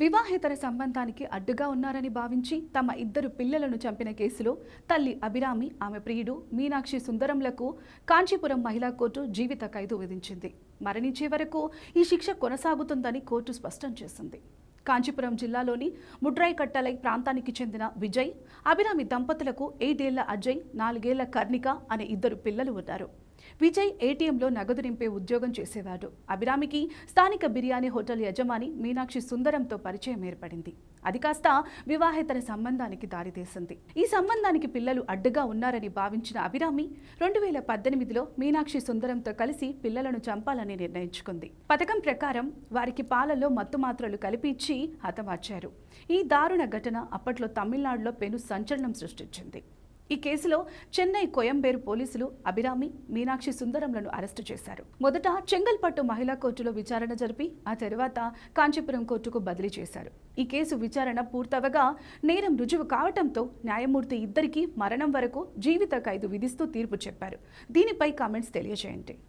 వివాహేతర సంబంధానికి అడ్డుగా ఉన్నారని భావించి తమ ఇద్దరు పిల్లలను చంపిన కేసులో తల్లి అభిరామి ఆమె ప్రియుడు మీనాక్షి సుందరంలకు కాంచీపురం మహిళా కోర్టు జీవిత ఖైదు విధించింది. మరణించే వరకు ఈ శిక్ష కొనసాగుతుందని కోర్టు స్పష్టం చేసింది. కాంచీపురం జిల్లాలోని ముడ్రాయికట్టలై ప్రాంతానికి చెందిన విజయ్ అభిరామి దంపతులకు ఏడేళ్ళ అజయ్ నాలుగేళ్ళ కర్ణిక అనే ఇద్దరు పిల్లలు ఉన్నారు. విజయ్ ఏటీఎంలో నగదు నింపే ఉద్యోగం చేసేవాడు. అభిరామికి స్థానిక బిర్యానీ హోటల్ యజమాని మీనాక్షి సుందరంతో పరిచయం ఏర్పడింది. అది కాస్త వివాహేతర సంబంధానికి దారితీసింది. ఈ సంబంధానికి పిల్లలు అడ్డుగా ఉన్నారని భావించిన అభిరామి రెండు వేల పద్దెనిమిదిలో మీనాక్షి సుందరంతో కలిసి పిల్లలను చంపాలని నిర్ణయించుకుంది. పథకం ప్రకారం వారికి పాలల్లో మత్తు మాత్రలు కలిపి ఇచ్చి హతమార్చారు. ఈ దారుణ ఘటన అప్పట్లో తమిళనాడులో పెను సంచలనం సృష్టించింది. ఈ కేసులో చెన్నై కోయంబేరు పోలీసులు అభిరామి మీనాక్షి సుందరంలను అరెస్టు చేశారు. మొదట చెంగల్పట్టు మహిళా కోర్టులో విచారణ జరిపి ఆ తర్వాత కాంచీపురం కోర్టుకు బదిలీ చేశారు. ఈ కేసు విచారణ పూర్తవగా నేరం రుజువు కావటంతో న్యాయమూర్తి ఇద్దరికీ మరణం వరకు జీవిత ఖైదు విధిస్తూ తీర్పు చెప్పారు. దీనిపై కామెంట్స్ తెలియజేయండి.